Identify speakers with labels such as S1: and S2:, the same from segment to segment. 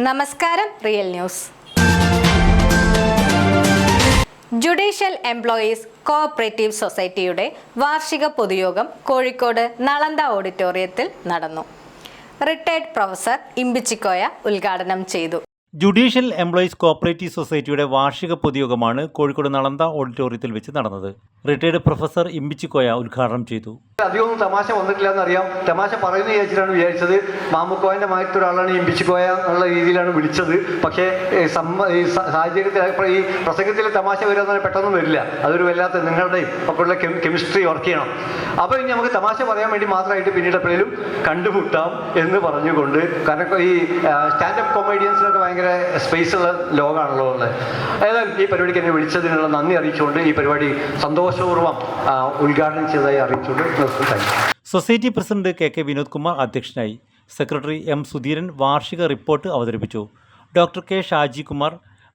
S1: നമസ്കാരം real news. Judicial employees cooperative സൊസൈറ്റിയുടെ വാർഷിക പൊതുയോഗം കോഴിക്കോട് നളന്ത ഓഡിറ്റോറിയത്തിൽ നടന്നു. റിട്ടയർഡ് പ്രൊഫസർ ഇമ്പിച്ചിക്കോയ ഉദ്ഘാടനം ചെയ്തു.
S2: ജുഡീഷ്യൽ എംപ്ലോയീസ് കോഓപ്പറേറ്റീവ് സൊസൈറ്റിയുടെ വാർഷിക പൊതുയോഗമാണ് കോഴിക്കോട് നളന്ത ഓഡിറ്റോറിയത്തിൽ വെച്ച് നടന്നത്. റിട്ടയർഡ് പ്രൊഫസർ ഇമ്പിച്ചിക്കോയ ഉദ്ഘാടനം ചെയ്തു.
S3: അധികമൊന്നും തമാശ വന്നിട്ടില്ല എന്നറിയാം തമാശ പറയുന്ന വിചാരിച്ചിട്ടാണ് വിചാരിച്ചത്. മാമുക്കോയന്റെ മാറ്റത്തെ ഒരാളാണ് ഈ ഇമ്പിച്ചിക്കോയ എന്നുള്ള രീതിയിലാണ് വിളിച്ചത്. പക്ഷേ ഈ സാഹചര്യത്തിൽ ഈ പ്രസംഗത്തിൽ തമാശ വരിക എന്ന് പെട്ടെന്ന് വരില്ല. അതൊരു വല്ലാത്ത നിങ്ങളുടെയും ഒക്കെയുള്ള കെമിസ്ട്രി വർക്ക് ചെയ്യണം. അപ്പോൾ ഇനി നമുക്ക് തമാശ പറയാൻ വേണ്ടി മാത്രമായിട്ട് പിന്നീട് എപ്പോഴും കണ്ടുമുട്ടാം എന്ന് പറഞ്ഞുകൊണ്ട്. കാരണം ഈ സ്റ്റാൻഡപ്പ് കോമേഡിയൻസിനൊക്കെ ഭയങ്കര സ്പേസ് ഉള്ള ലോകമാണല്ലോ ഉള്ളത്. ഏതായാലും ഈ പരിപാടിക്ക് എന്നെ വിളിച്ചതിനുള്ള നന്ദി അറിയിച്ചുകൊണ്ട് ഈ പരിപാടി സന്തോഷപൂർവം ഉദ്ഘാടനം ചെയ്തതായി അറിയിച്ചുകൊണ്ട്
S2: society president K K Vinod Kumar അധ്യക്ഷനായി സെക്രട്ടറി എം സുധീരൻ വാർഷിക റിപ്പോർട്ട് അവതരിപ്പിച്ചു. Doctor K Shaji Kumar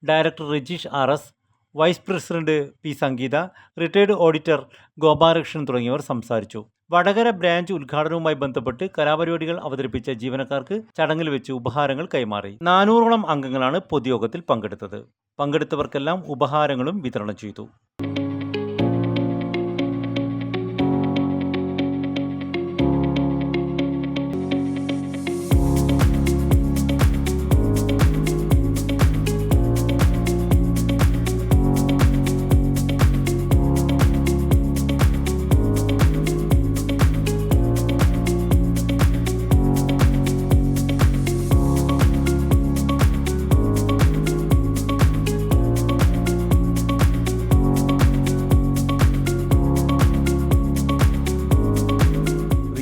S2: director Rajeesh R S vice president P Sangeetha retired auditor Gopalakrishnan തുടങ്ങിയവർ സംസാരിച്ചു. വടകര ബ്രാഞ്ച് ഉദ്ഘാടനവുമായി ബന്ധപ്പെട്ട് കലാപരിപാടികൾ അവതരിപ്പിച്ച ജീവനക്കാർക്ക് ചടങ്ങിൽ വെച്ച് ഉപഹാരങ്ങൾ കൈമാറി. നാനൂറോളം അംഗങ്ങളാണ് പൊതുയോഗത്തിൽ പങ്കെടുത്തത്. പങ്കെടുത്തവർക്കെല്ലാം ഉപഹാരങ്ങളും വിതരണം ചെയ്തു.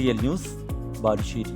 S2: Real news Balussery.